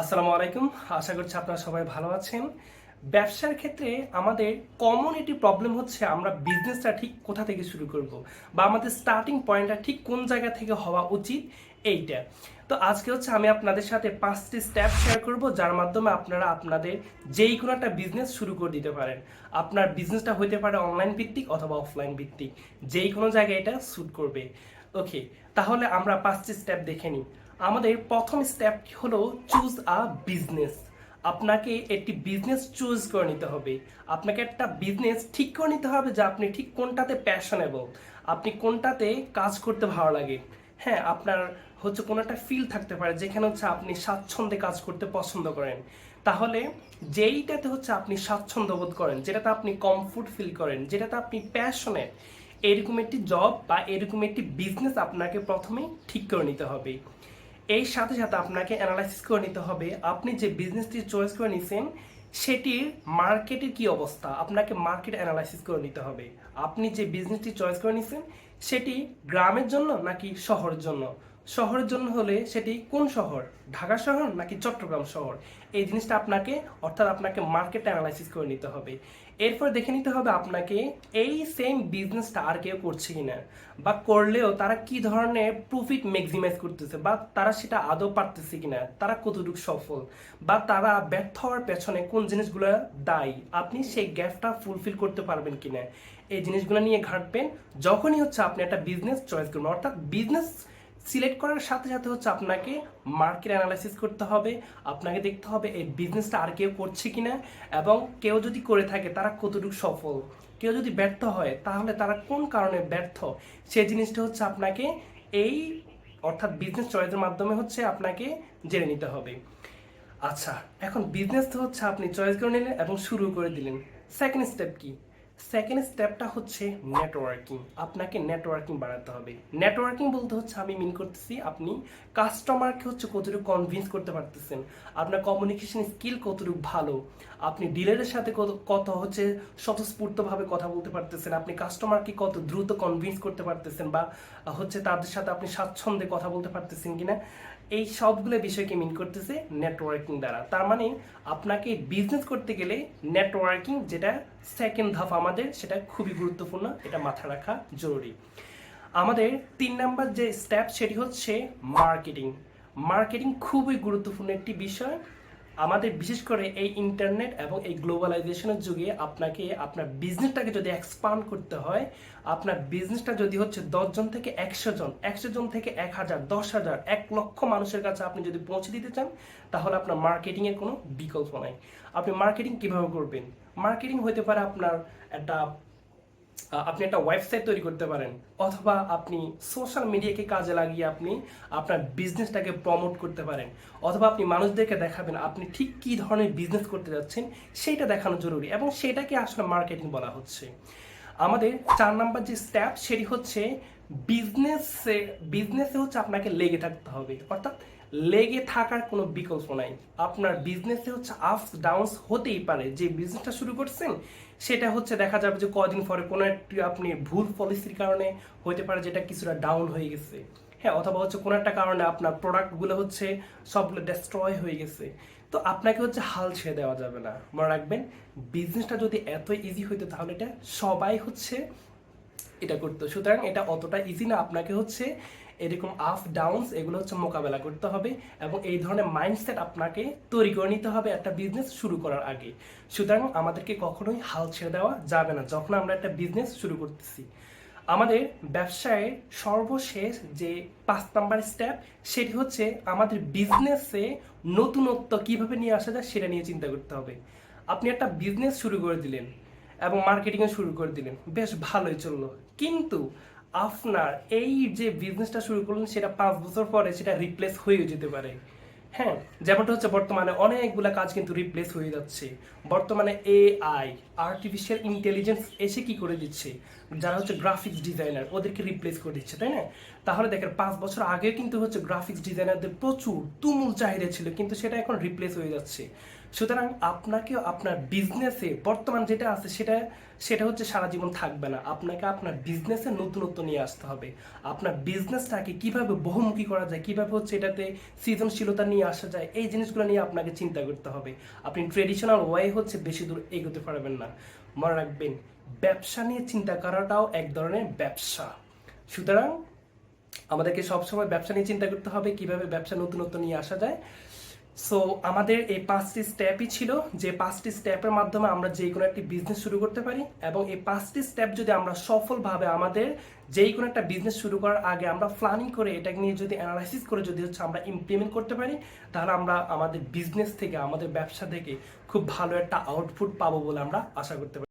আসসালামু আলাইকুম। আশা করছি আপনারা সবাই ভালো আছেন। ব্যবসার ক্ষেত্রে আমাদের কমন একটি প্রবলেম হচ্ছে আমরা বিজনেসটা ঠিক কোথা থেকে শুরু করব বা আমাদের স্টার্টিং পয়েন্টটা ঠিক কোন জায়গা থেকে হওয়া উচিত এইটা। তো আজকে হচ্ছে আমি আপনাদের সাথে পাঁচটি স্টেপ শেয়ার করব, যার মাধ্যমে আপনারা আপনাদের যেই কোনো একটা বিজনেস শুরু করে দিতে পারেন। আপনার বিজনেসটা হতে পারে অনলাইন ভিত্তিক অথবা অফলাইন ভিত্তিক। যেই কোনো জায়গায় এটা স্যুট করবে। ওকে তাহলে আমরা পাঁচটি স্টেপ দেখে নিই। আমাদের প্রথম স্টেপ হলো চুজ আ বিজনেস আপনাকে একটি বিজনেস চুজ করে নিতে হবে। আপনাকে একটা বিজনেস ঠিক করে নিতে হবে যে আপনি ঠিক কোনটাতে প্যাশনেবল আপনি কোনটাতে কাজ করতে ভালো লাগে। হ্যাঁ আপনার হচ্ছে কোনো একটা ফিল থাকতে পারে যেখানে হচ্ছে আপনি স্বাচ্ছন্দ্যে কাজ করতে পছন্দ করেন। তাহলে যেইটাতে হচ্ছে আপনি স্বাচ্ছন্দ্য বোধ করেন, যেটাতে আপনি কমফোর্ট ফিল করেন, যেটাতে আপনি প্যাশনেট এরকম একটি জব বা এরকম একটি বিজনেস আপনাকে প্রথমেই ঠিক করে নিতে হবে। এই সাথে সাথে আপনাকে অ্যানালাইসিস করে নিতে হবে, আপনি যে বিজনেসটি চয়েস করে নিছেন, সেটির মার্কেটের কি অবস্থা? আপনাকে মার্কেট অ্যানালাইসিস করে নিতে হবে। আপনি যে বিজনেসটি চয়েস করে নিছেন, সেটি গ্রামের জন্য নাকি শহরের জন্য? শহরের জন্য হলে সেটি কোন শহর? ঢাকা শহর নাকি চট্টগ্রাম শহর? এই জিনিসটা আপনাকে, অর্থাৎ আপনাকে মার্কেট অ্যানালাইসিস করে নিতে হবে। এরপর দেখে নিতে হবে আপনাকে এই সেম বিজনেসটা আর কেউ করছে কিনা, বা করলেও তারা কি ধরনের প্রফিট ম্যাক্সিমাইজ করতেছে, বা তারা সেটা আদৌ পারতেছে কিনা, তারা কতটুকু সফল, বা তারা ব্যর্থ হওয়ার পেছনে কোন জিনিসগুলো দায়ী, আপনি সেই গ্যাপটা ফুলফিল করতে পারবেন কিনা, এই জিনিসগুলো নিয়ে ঘাটবেন। যখনই হচ্ছে আপনি একটা বিজনেস চয়েস করবেন, অর্থাৎ বিজনেস সিলেক্ট করার সাথে সাথে হচ্ছে আপনাকে মার্কেট অ্যানালাইসিস করতে হবে। আপনাকে দেখতে হবে এই বিজনেসটা আর কেউ করছে কি না এবং কেউ যদি করে থাকে তারা কতটুকু সফল? কেউ যদি ব্যর্থ হয় তাহলে তারা কোন কারণে ব্যর্থ? সেই জিনিসটা হচ্ছে আপনাকে এই অর্থাৎ বিজনেস চয়েসের মাধ্যমে হচ্ছে আপনাকে জেনে নিতে হবে। আচ্ছা এখন বিজনেস তো হচ্ছে আপনি চয়েস করে নিলেন এবং শুরু করে দিলেন। সেকেন্ড স্টেপ কি? সেকেন্ড স্টেপটা হচ্ছে নেটওয়ার্কিং আপনাকে নেটওয়ার্কিং বাড়াতে হবে। নেটওয়ার্কিং বলতে হচ্ছে, আমি মিন করতেছি, আপনি কাস্টমারকে হচ্ছে কতটুকু কনভিন্স করতে পারতেছেন, আপনার কমিউনিকেশন স্কিল কতটুকু ভালো, আপনি ডিলারের সাথে কত হচ্ছে স্বতঃস্ফূর্তভাবে কথা বলতে পারতেছেন, আপনি কাস্টমারকে কত দ্রুত কনভিন্স করতে পারতেছেন বা হচ্ছে তাদের সাথে আপনি স্বাচ্ছন্দ্যে কথা বলতে পারতেছেন কিনা, এই সবগুলো বিষয়কে মিন করতেছে নেটওয়ার্কিং দ্বারা। তার মানে আপনাকে বিজনেস করতে গেলে নেটওয়ার্কিং যেটা সেকেন্ড ধাপ আমাদের, সেটা খুবই গুরুত্বপূর্ণ, এটা মাথায় রাখা জরুরি। আমাদের তিন নাম্বার যে স্টেপ সেটি হচ্ছে মার্কেটিং মার্কেটিং খুবই গুরুত্বপূর্ণ একটি বিষয়। আমাদের বিশেষ করে এই ইন্টারনেট এবং এই গ্লোবালাইজেশনের যুগে আপনাকে, আপনার বিজনেসটাকে যদি এক্সপান্ড করতে হয়, আপনার বিজনেসটা যদি হচ্ছে দশজন থেকে একশো জন একশো জন থেকে এক হাজার দশ হাজার এক লক্ষ মানুষের কাছে আপনি যদি পৌঁছে দিতে চান, তাহলে আপনার মার্কেটিংয়ের কোনো বিকল্প নাই। আপনি মার্কেটিং কীভাবে করবেন? মার্কেটিং হতে পারে আপনার একটা আপনি একটা ওয়েবসাইট তৈরি করতে পারেন, অথবা আপনি সোশ্যাল মিডিয়াকে কাজে লাগিয়ে আপনি আপনার বিজনেসটাকে প্রমোট করতে পারেন, অথবা আপনি মানুষদেরকে দেখাবেন আপনি ঠিক কী ধরনের বিজনেস করতে যাচ্ছেন, সেইটা দেখানো জরুরি এবং সেটাকে আসলে মার্কেটিং বলা হচ্ছে। আমাদের চার নাম্বার যে স্টেপ সেটি হচ্ছে বিজনেসে বিজনেসে হচ্ছে আপনাকে লেগে থাকতে হবে, অর্থাৎ লেগে থাকার কোনো বিকল্প নাই। আপনার বিজনেসে হচ্ছে আপস ডাউনস হতেই পারে, যে বিজনেসটা শুরু করছেন সেটা হচ্ছে দেখা যাবে যে কদিন পরে কোনো একটি আপনি ভুল পলিসির কারণে হতে পারে যেটা কিছুটা ডাউন হয়ে গেছে। হ্যাঁ অথবা হচ্ছে কোনো একটা কারণে আপনার প্রোডাক্টগুলো হচ্ছে সবগুলো ডেস্ট্রয় হয়ে গেছে। তো আপনাকে হচ্ছে হাল ছেড়ে দেওয়া যাবে না। মনে রাখবেন বিজনেসটা যদি এত ইজি হইতো তাহলে এটা সবাই হচ্ছে এটা করতো। সুতরাং এটা অতটা ইজি না। আপনাকে হচ্ছে এরকম আপ ডাউনস এগুলো হচ্ছে মোকাবেলা করতে হবে এবং এই ধরনের মাইন্ডসেট আপনাকে তৈরি করে নিতে হবে একটা বিজনেস শুরু করার আগে। সুতরাং আমাদেরকে কখনোই হাল ছেড়ে দেওয়া যাবে না যখন আমরা একটা বিজনেস শুরু করতেছি। আমাদের ব্যবসায় সর্বশেষ যে পাঁচ নাম্বার স্টেপ সেটি হচ্ছে আমাদের বিজনেসে নতুনত্ব কীভাবে নিয়ে আসা যায় সেটা নিয়ে চিন্তা করতে হবে। আপনি একটা বিজনেস শুরু করে দিলেন এবং মার্কেটিংও শুরু করে দিলেন, বেশ ভালোই চলল। কিন্তু আপনার এই যে বিজনেসটা শুরু করলেন, সেটা পাঁচ বছর পরে সেটা রিপ্লেস হয়েও যেতে পারে। হ্যাঁ যেমনটা হচ্ছে, বর্তমানে অনেকগুলা কাজ কিন্তু রিপ্লেস হয়ে যাচ্ছে। বর্তমানে এআই আর্টিফিশিয়াল ইন্টেলিজেন্স এসে কি করে দিচ্ছে? যারা হচ্ছে গ্রাফিক্স ডিজাইনার ওদেরকে রিপ্লেস করে দিচ্ছে, তাই না? তাহলে দেখেন, পাঁচ বছর আগে কিন্তু হচ্ছে গ্রাফিক্স ডিজাইনারদের প্রচুর তুমুল চাহিদা ছিল, কিন্তু সেটা এখন রিপ্লেস হয়ে যাচ্ছে। সুতরাং আপনাকেও আপনার বিজনেসে বর্তমান যেটা আছে সেটা সেটা হচ্ছে সারা জীবন থাকবে না। আপনাকে আপনার বিজনেসে নতুনত্ব নিয়ে আসতে হবে। আপনার বিজনেসটাকে কীভাবে বহুমুখী করা যায়, কীভাবে হচ্ছে এটাতে সৃজনশীলতা নিয়ে আসা যায়, এই জিনিসগুলো নিয়ে আপনাকে চিন্তা করতে হবে। আপনি ট্রেডিশনাল ওয়ে হচ্ছে বেশি দূর এগোতে পারবেন না। মনে রাখবেন, ব্যবসা নিয়ে চিন্তা করাটাও এক ধরনের ব্যবসা। সুতরাং আমাদেরকে সবসময় ব্যবসা নিয়ে চিন্তা করতে হবে, কীভাবে ব্যবসা নতুনত্ব নিয়ে আসা যায়। সো আমাদের এই পাঁচটি স্টেপই ছিল, যে পাঁচটি স্টেপের মাধ্যমে আমরা যে কোনো একটি বিজনেস শুরু করতে পারি এবং এই পাঁচটি স্টেপ যদি আমরা সফলভাবে আমাদের যেই কোনো একটা বিজনেস শুরু করার আগে আমরা প্ল্যানিং করে এটাকে নিয়ে যদি অ্যানালাইসিস করে যদি হচ্ছে আমরা ইমপ্লিমেন্ট করতে পারি, তাহলে আমরা আমাদের বিজনেস থেকে, আমাদের ব্যবসা থেকে খুব ভালো একটা আউটপুট পাবো বলে আমরা আশা করতে পারি।